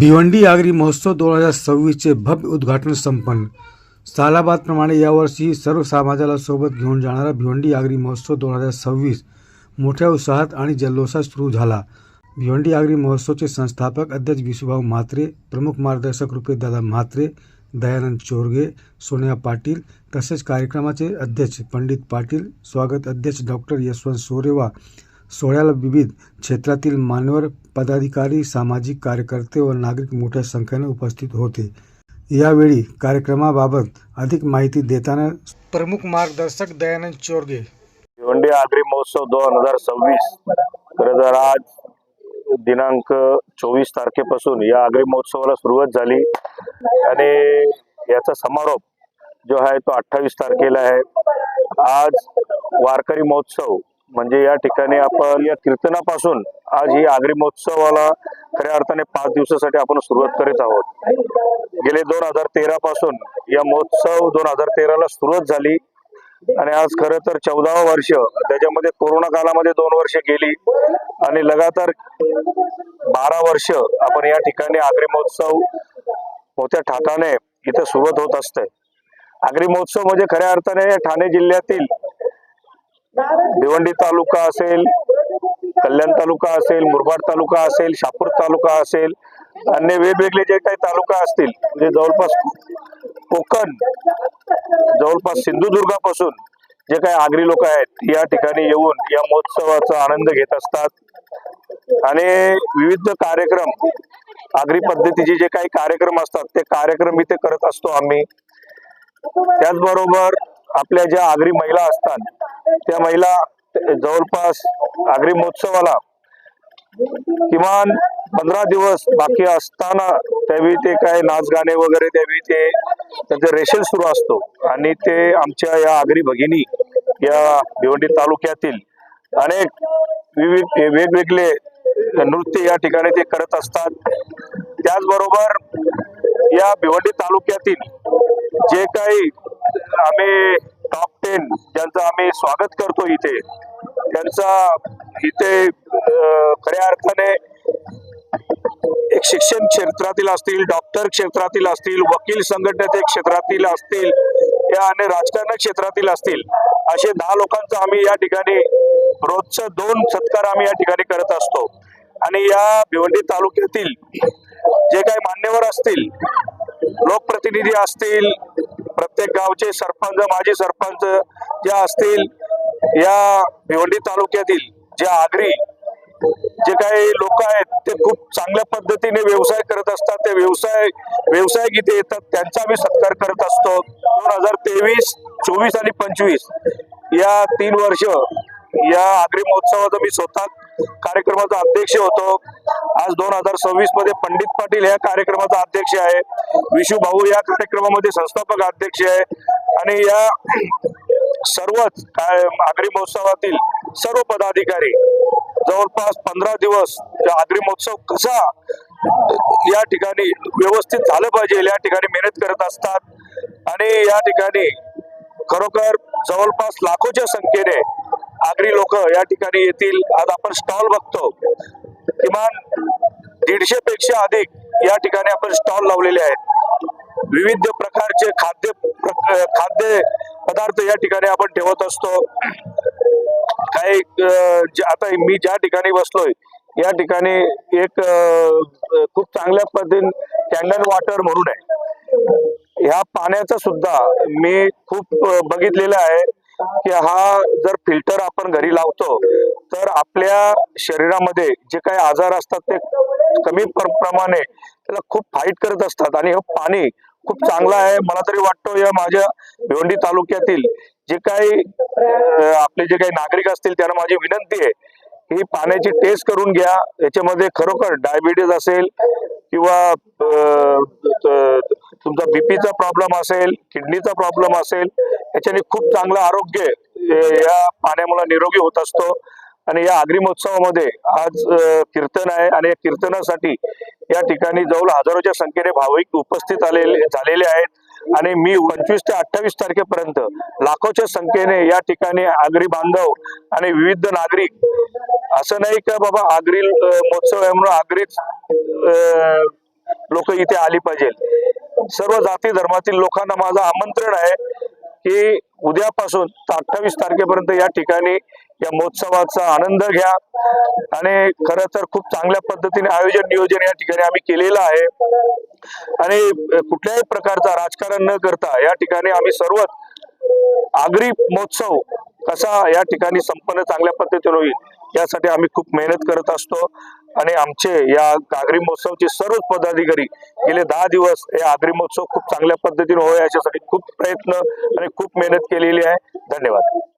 भिवंडी आगरी महोत्सव दोन हजार सव्वीसचे भव्य उद्घाटन संपन्न. सालाबादप्रमाणे यावर्षी सर्व समाजाला सोबत घेऊन जाणारा भिवंडी आगरी महोत्सव दोन हजार सव्वीस मोठ्या उत्साहात आणि जल्लोषात सुरू झाला. भिवंडी आगरी महोत्सवचे संस्थापक अध्यक्ष विशुभाऊ म्हात्रे प्रमुख मार्गदर्शक रुपेशदादा म्हात्रे दयानंद चोरगे सोनिया पाटील तसेच कार्यक्रमाचे अध्यक्ष पंडित पाटील स्वागत अध्यक्ष डॉक्टर यशवंत सोरेवा सोहळ्याला विविध क्षेत्रातील मान्यवर पदाधिकारी सामाजिक कार्यकर्ते व नागरिक मोठ्या संख्येने उपस्थित होते. यावेळी कार्यक्रमाबाबत अधिक माहिती देताना प्रमुख मार्गदर्शक दयानंद चोरगे. भिवंडी आगरी महोत्सव दोन हजार सव्वीस खरं तर आज दिनांक चोवीस तारखेपासून या आगरी महोत्सवाला सुरुवात झाली. आणि याचा समारोप जो आहे तो अठ्ठावीस तारखेला आहे. आज वारकरी महोत्सव म्हणजे या ठिकाणी आपण या कीर्तनापासून आज ही आगरी महोत्सवाला खऱ्या अर्थाने पाच दिवसासाठी आपण सुरुवात करीत आहोत. गेले दोन हजार तेरा पासून या महोत्सव दोन हजार तेराला सुरुवात झाली. आणि आज खरं तर चौदावं वर्ष त्याच्यामध्ये कोरोना कालामध्ये दोन वर्ष गेली. आणि लगातार बारा वर्ष आपण या ठिकाणी आगरी महोत्सव मोठ्या ठाठाने इथं सुरुवात होत असते. आगरी महोत्सव म्हणजे खऱ्या अर्थाने ठाणे जिल्ह्यातील भिवंडी तालुका असेल कल्याण तालुका असेल मुरबाड तालुका असेल शापूर तालुका असेल अन्य वेगवेगळे जे काही तालुका असतील म्हणजे जवळपास कोकण जवळपास सिंधुदुर्गापासून जे काही आगरी लोक आहेत या ठिकाणी येऊन या महोत्सवाचा आनंद घेत असतात. आणि विविध कार्यक्रम आगरी पद्धतीचे जे काही कार्यक्रम असतात ते कार्यक्रम इथे करत असतो आम्ही. त्याचबरोबर आपल्या ज्या आगरी महिला असतात त्या महिला जवळपास आगरी महोत्सवाला किमान पंधरा दिवस बाकी असताना त्यावेळी ते काय नाच गाणे वगैरे त्यावेळी ते त्यांचं रेशन सुरू असतो. आणि ते आमच्या या आगरी भगिनी या भिवंडी तालुक्यातील अनेक विविध वेगवेगळे नृत्य या ठिकाणी ते करत असतात. त्याचबरोबर या भिवंडी तालुक्यातील जे काही आम्ही टॉप टेन ज्यांचं आम्ही स्वागत करतो इथे त्यांचा इथे खऱ्या अर्थाने एक शिक्षण क्षेत्रातील असतील डॉक्टर क्षेत्रातील असतील वकील संघटनेचे क्षेत्रातील असतील या आणि राजकारण क्षेत्रातील असतील असे दहा लोकांचा आम्ही या ठिकाणी रोजचं दोन सत्कार आम्ही या ठिकाणी करत असतो. आणि या भिवंडी तालुक्यातील जे काही मान्यवर असतील लोकप्रतिनिधी असतील प्रत्येक गावचे सरपंच माजी सरपंच जे असतील या भिवंडी तालुक्यातील जे आगरी जे काही लोक आहेत ते खूप चांगल्या पद्धतीने व्यवसाय करत असतात. ते व्यवसाय व्यवसाय इथे येतात. त्यांचा आम्ही सत्कार करत असतो. दोन हजार तेवीस चोवीस आणि पंचवीस या तीन वर्ष या आगरी महोत्सवाचा मी स्वतः कार्यक्रमाचा अध्यक्ष होतो. आज दोन हजार सव्वीसमध्ये पंडित पाटील या कार्यक्रमाचा अध्यक्ष आहे. विशू भाऊ या कार्यक्रमामध्ये संस्थापक अध्यक्ष आहे. आणि या सर्वच काय आगरी महोत्सवातील सर्व पदाधिकारी जवळपास पंधरा दिवस या आगरी महोत्सव कसा या ठिकाणी व्यवस्थित झालं पाहिजे या ठिकाणी मेहनत करत असतात. आणि या ठिकाणी खरोखर जवळपास लाखोच्या संख्येने आगरी लोक या ठिकाणी येतील. आज आपण स्टॉल बघतो. किमान दीडशे पेक्षा अधिक या ठिकाणी आपण स्टॉल लावलेले आहेत. विविध प्रकारचे खाद्य खाद्य पदार्थ या ठिकाणी आपण ठेवत असतो. काही आता मी ज्या ठिकाणी बसलोय या ठिकाणी एक खूप चांगल्या पद्धतीने कॅन्डल वॉटर म्हणून आहे. ह्या पाण्याचा सुद्धा मी खूप बघितलेलं आहे की हा जर फिल्टर आपण घरी लावतो तर आपल्या शरीरामध्ये जे काही आजार असतात ते कमी प्रमाणे त्याला खूप फाईट करत असतात आणि हे पाणी खूप चांगलं आहे. मला तरी वाटतो या माझ्या भिवंडी तालुक्यातील जे काही आपले जे काही नागरिक असतील त्यांना माझी विनंती आहे ही पाण्याची टेस्ट करून घ्या. याच्यामध्ये खरोखर डायबिटीज असेल किंवा तुमचा बीपीचा प्रॉब्लेम असेल किडनीचा प्रॉब्लेम असेल याच्याने खूप चांगलं आरोग्य या पाण्यामुळे निरोगी होत असतो. आणि या आगरी महोत्सवामध्ये आज कीर्तन आहे आणि या कीर्तनासाठी या ठिकाणी जवळ हजारोच्या संख्येने भाविक उपस्थित आलेले झालेले आहेत. आणि मी पंचवीस ते अठ्ठावीस तारखेपर्यंत लाखोच्या संख्येने या ठिकाणी आगरी बांधव आणि विविध नागरिक असं नाही का बाबा आगरी महोत्सव आहे म्हणून आगरीच लोक इथे आली पाहिजे सर्व जाती धर्मातील लोकांना माझं आमंत्रण आहे की उद्यापासून अठ्ठावीस तारखेपर्यंत या ठिकाणी या महोत्सवाचा आनंद घ्या. आणि खरं तर खूप चांगल्या पद्धतीने आयोजन नियोजन या ठिकाणी आम्ही केलेलं आहे. आणि कुठल्याही प्रकारचा राजकारण न करता या ठिकाणी आम्ही सर्वच आगरी महोत्सव कसा या ठिकाणी संपन्न चांगल्या पद्धतीने होईल यासाठी आम्ही खूप मेहनत करत असतो. आणि आमचे या आगरी महोत्सवचे सर्वच पदाधिकारी गेले दहा दिवस हे आगरी महोत्सव खूप चांगल्या पद्धतीने होय याच्यासाठी खूप प्रयत्न आणि खूप मेहनत केलेली आहे. धन्यवाद.